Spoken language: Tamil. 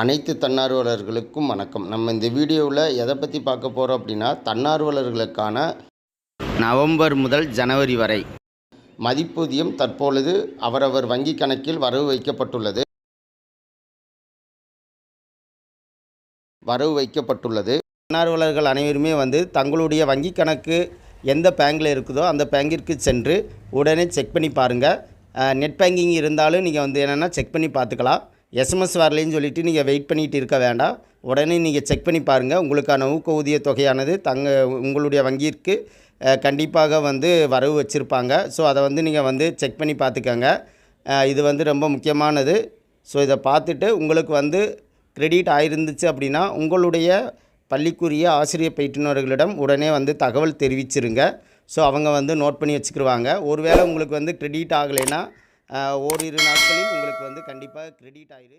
அனைத்து தன்னார்வலர்களுக்கும் வணக்கம். நம்ம இந்த வீடியோவில் எதை பற்றி பார்க்க போகிறோம் அப்படின்னா தன்னார்வலர்களுக்கான நவம்பர் முதல் ஜனவரி வரை மதிப்பூதியம் தற்பொழுது அவரவர் வங்கி கணக்கில் வரவு வைக்கப்பட்டுள்ளது. வரவு வைக்கப்பட்டுள்ளது. தன்னார்வலர்கள் அனைவருமே வந்து தங்களுடைய வங்கி கணக்கு எந்த பேங்கில் இருக்குதோ அந்த பேங்கிற்கு சென்று உடனே செக் பண்ணி பாருங்கள் நெட் பேங்கிங் இருந்தாலும் நீங்கள் வந்து என்னென்னா செக் பண்ணி பார்த்துக்கலாம். எஸ்எம்எஸ் வரலைன்னு சொல்லிவிட்டு நீங்கள் வெயிட் பண்ணிகிட்டு இருக்க வேண்டாம். உடனே நீங்கள் செக் பண்ணி பாருங்கள் உங்களுக்கான ஊக்க ஊதிய தொகையானது தங்க உங்களுடைய வங்கியிற்கு கண்டிப்பாக வந்து வரவு வச்சுருப்பாங்க. ஸோ அதை வந்து நீங்கள் வந்து செக் பண்ணி பார்த்துக்கங்க. இது வந்து ரொம்ப முக்கியமானது. ஸோ இதை பார்த்துட்டு உங்களுக்கு வந்து கிரெடிட் ஆயிருந்துச்சு அப்படின்னா உங்களுடைய பள்ளிக்குரிய ஆசிரியர் பயிற்றுனர்களிடம் உடனே வந்து தகவல் தெரிவிச்சிருங்க. ஸோ அவங்க வந்து நோட் பண்ணி வச்சுக்கிருவாங்க. ஒருவேளை உங்களுக்கு வந்து கிரெடிட் ஆகலைன்னா ஓரிரு நாட்களில் உங்களுக்கு வந்து கண்டிப்பாக கிரெடிட் ஆயிடு